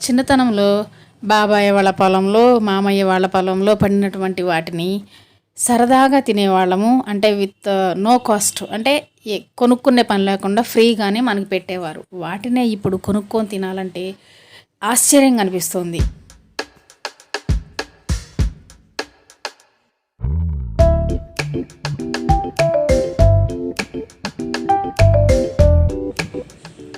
చిన్నతనంలో బాబాయ్ వాళ్ళ పొలంలో మామయ్య వాళ్ళ పొలంలో పడినటువంటి వాటిని సరదాగా తినేవాళ్ళము. అంటే విత్ uh, నో కాస్ట్ అంటే ఏ- కొనుక్కునే పని లేకుండా ఫ్రీగానే మనకి పెట్టేవారు. వాటినే ఇప్పుడు కొనుక్కొని తినాలంటే ఆశ్చర్యంగా అనిపిస్తుంది.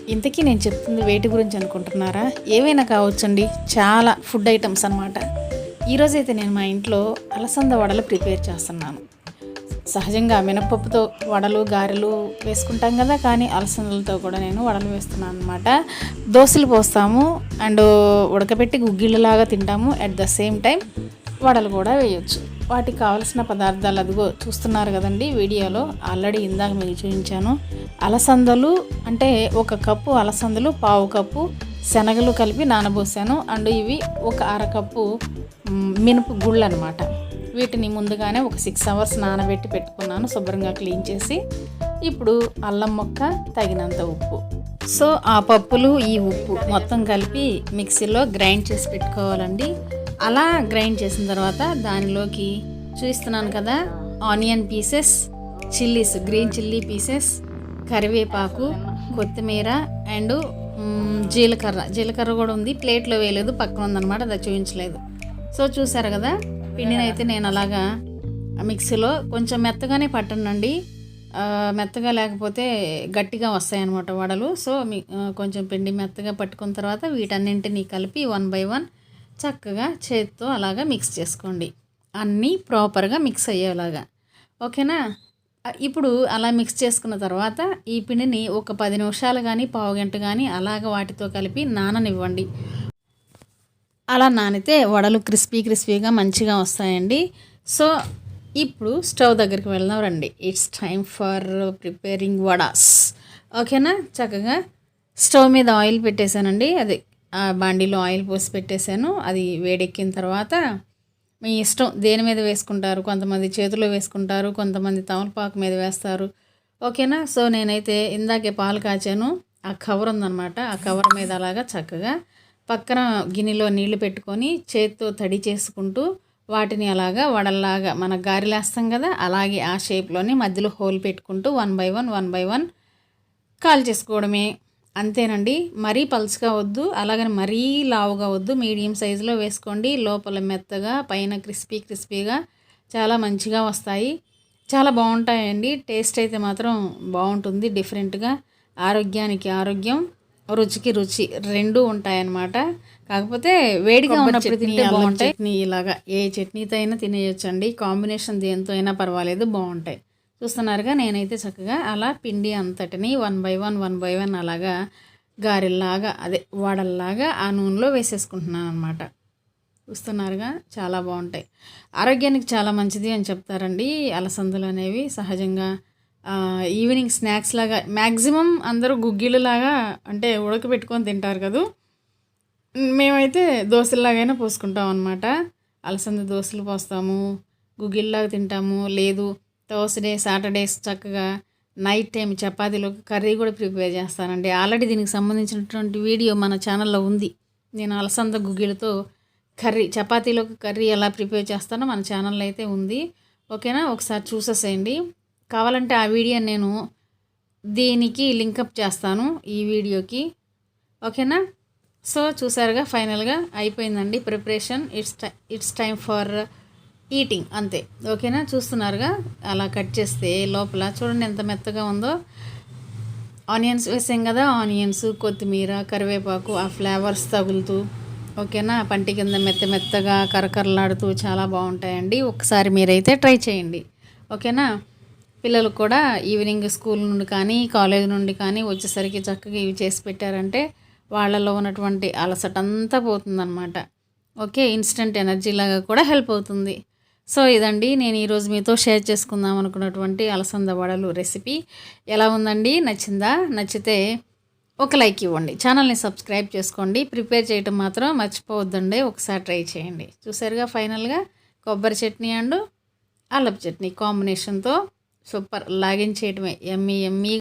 ఇంతకీ నేను చెప్తుంది వేటి గురించి అనుకుంటున్నారా? ఏవైనా కావచ్చండి. చాలా ఫుడ్ ఐటమ్స్ అనమాట ఈరోజైతే నేను మా ఇంట్లో అలసంద వడలు ప్రిపేర్ చేస్తున్నాను. సహజంగా మినపప్పుతో వడలు గారెలు వేసుకుంటాం కదా కానీ అలసందలతో కూడా నేను వడలు వేస్తున్నాను అనమాట దోశలు పోస్తాము అండ్ ఉడకబెట్టి గుగ్గిళ్ళలాగా తింటాము. అట్ ద సేమ్ టైం వడలు కూడా వేయొచ్చు. వాటికి కావలసిన పదార్థాలు అదిగో చూస్తున్నారు కదండి వీడియోలో. ఆల్రెడీ ఇందాక మీకు చూపించాను. అలసందలు అంటే ఒక కప్పు అలసందలు పావు కప్పు శనగలు కలిపి నానబోసాను. అండ్ ఇవి ఒక అరకప్పు మ్, మినప గుళ్ళు అనమాట వీటిని ముందుగానే ఒక సిక్స్ అవర్స్ నానబెట్టి పెట్టుకున్నాను శుభ్రంగా క్లీన్ చేసి. ఇప్పుడు అల్లం మొక్క తగినంత ఉప్పు. సో ఆ పప్పులు ఈ ఉప్పు మొత్తం కలిపి మిక్సీలో గ్రైండ్ చేసి పెట్టుకోవాలండి. అలా గ్రైండ్ చేసిన తర్వాత దానిలోకి చూస్తున్నాను కదా. Onion pieces chillies green chilli pieces కరివేపాకు కొత్తిమీర అండ్ జీలకర్ర. జీలకర్ర కూడా ఉంది. ప్లేట్లో వేయలేదు. పక్కన ఉందన్నమాట. అది చూపించలేదు. సో చూసారు కదా? పిండిని అయితే నేను అలాగా మిక్సీలో కొంచెం మెత్తగానే పట్టనండి. మెత్తగా లేకపోతే గట్టిగా వస్తాయి అన్నమాట వడలు. సో మీ కొంచెం పిండి మెత్తగా పట్టుకున్న తర్వాత వీటన్నింటినీ కలిపి వన్ బై వన్ చక్కగా చేతితో అలాగా మిక్స్ చేసుకోండి. అన్నీ ప్రాపర్గా మిక్స్ అయ్యేలాగా. ఓకేనా? ఇప్పుడు అలా మిక్స్ చేసుకున్న తర్వాత ఈ పిండిని ఒక పది నిమిషాలు కానీ పావు గంట కానీ అలాగ వాటితో కలిపి నాననివ్వండి. అలా నానితే వడలు క్రిస్పీ క్రిస్పీగా మంచిగా వస్తాయండి. సో ఇప్పుడు స్టవ్ దగ్గరికి వెళ్దాం రండి. It's time for preparing vadas. ఓకేనా? చక్కగా స్టవ్ మీద ఆయిల్ పెట్టేశానండి. అది ఆ బాండీలో ఆయిల్ పోసి పెట్టేశాను. అది వేడెక్కిన తర్వాత మీ ఇష్టం దేని మీద వేసుకుంటారు? కొంతమంది చేతిలో వేసుకుంటారు కొంతమంది తమలపాకు మీద వేస్తారు. ఓకేనా? సో నేనైతే ఇందాకే పాలు కాచాను. ఆ కవర్ ఉందన్నమాట. ఆ కవర్ మీద అలాగా చక్కగా పక్కన గిన్నెలో నీళ్ళు పెట్టుకొని చేత్తో తడి చేసుకుంటూ వాటిని అలాగా వడల్లాగా మన గారెలేస్తాం కదా అలాగే ఆ షేప్లోని మధ్యలో హోల్ పెట్టుకుంటూ one by one one by one call చేసుకోవడమే. అంతేనండి. మరీ పలుచగా వద్దు అలాగని మరీ లావుగా వద్దు. మీడియం సైజులో వేసుకోండి. లోపల మెత్తగా పైన క్రిస్పీ క్రిస్పీగా చాలా మంచిగా వస్తాయి. చాలా బాగుంటాయండి. టేస్ట్ అయితే మాత్రం బాగుంటుంది డిఫరెంట్గా. ఆరోగ్యానికి ఆరోగ్యం రుచికి రుచి రెండు ఉంటాయన్నమాట. కాకపోతే వేడిగా ఉన్నప్పుడు తింటే బాగుంటాయి. ఇలాగా ఏ చట్నీతో అయినా తినేయొచ్చండి. కాంబినేషన్ దేంతో అయినా పర్వాలేదు బాగుంటాయి. చూస్తున్నారుగా నేనైతే చక్కగా అలా పిండి అంతటిని one by one one by one అలాగా గారెల్లాగా అదే వడల్లాగా ఆ నూనెలో వేసేసుకుంటున్నాను అనమాట చూస్తున్నారుగా చాలా బాగుంటాయి. ఆరోగ్యానికి చాలా మంచిది అని చెప్తారండి. అలసందలు అనేవి సహజంగా ఈవినింగ్ స్నాక్స్ లాగా మ్యాక్సిమం అందరూ గుగ్గిళ్ళలాగా అంటే ఉడకబెట్టుకొని తింటారు కదా. మేమైతే దోశలాగైనా పోసుకుంటాం అనమాట అలసంద దోశలు పోస్తాము గుగ్గిళ్ళలాగా తింటాము. లేదు థర్స్డే సాటర్డేస్ చక్కగా నైట్ టైం చపాతీలోకి కర్రీ కూడా ప్రిపేర్ చేస్తానండి. ఆల్రెడీ దీనికి సంబంధించినటువంటి వీడియో మన ఛానల్లో ఉంది. నేను అలసంద గుగ్గిలతో కర్రీ చపాతీలోకి కర్రీ ఎలా ప్రిపేర్ చేస్తానో మన ఛానల్లో అయితే ఉంది. ఓకేనా ఒకసారి చూసేసేయండి. కావాలంటే ఆ వీడియో నేను దీనికి లింకప్ చేస్తాను ఈ వీడియోకి ఓకేనా సో చూసారుగా ఫైనల్గా అయిపోయిందండి ప్రిపరేషన్ ఇట్స్ టై ఇట్స్ టైం ఫర్ ఈటింగ్ అంతే. ఓకేనా? చూస్తున్నారుగా? అలా కట్ చేస్తే లోపల చూడండి ఎంత మెత్తగా ఉందో. ఆనియన్స్ వేసాం కదా? ఆనియన్స్ కొత్తిమీర కరివేపాకు ఆ ఫ్లేవర్స్ తగులుతూ ఓకేనా? పంటి కింద మెత్త మెత్తగా కరకరలాడుతూ చాలా బాగుంటాయండి. ఒకసారి మీరైతే ట్రై చేయండి. ఓకేనా? పిల్లలు కూడా ఈవినింగ్ స్కూల్ నుండి కానీ కాలేజ్ నుండి కానీ వచ్చేసరికి చక్కగా ఇవి చేసి పెట్టారంటే వాళ్ళలో ఉన్నటువంటి అలసట అంతా పోతుందన్నమాట. ఓకే? ఇన్స్టెంట్ ఎనర్జీ లాగా కూడా హెల్ప్ అవుతుంది. సో ఇదండి నేను ఈరోజు మీతో షేర్ చేసుకుందాం అనుకున్నటువంటి అలసంద వడలు రెసిపీ. ఎలా ఉందండి? నచ్చిందా? నచ్చితే ఒక లైక్ ఇవ్వండి. ఛానల్ని సబ్స్క్రైబ్ చేసుకోండి. ప్రిపేర్ చేయటం మాత్రం మర్చిపోవద్దండి. ఒకసారి ట్రై చేయండి. చూసారుగా ఫైనల్గా కొబ్బరి చట్నీ అండ్ అల్లపు చట్నీ కాంబినేషన్తో సూపర్. లాగించేయటమే. ఎమ్మి ఎమ్మి.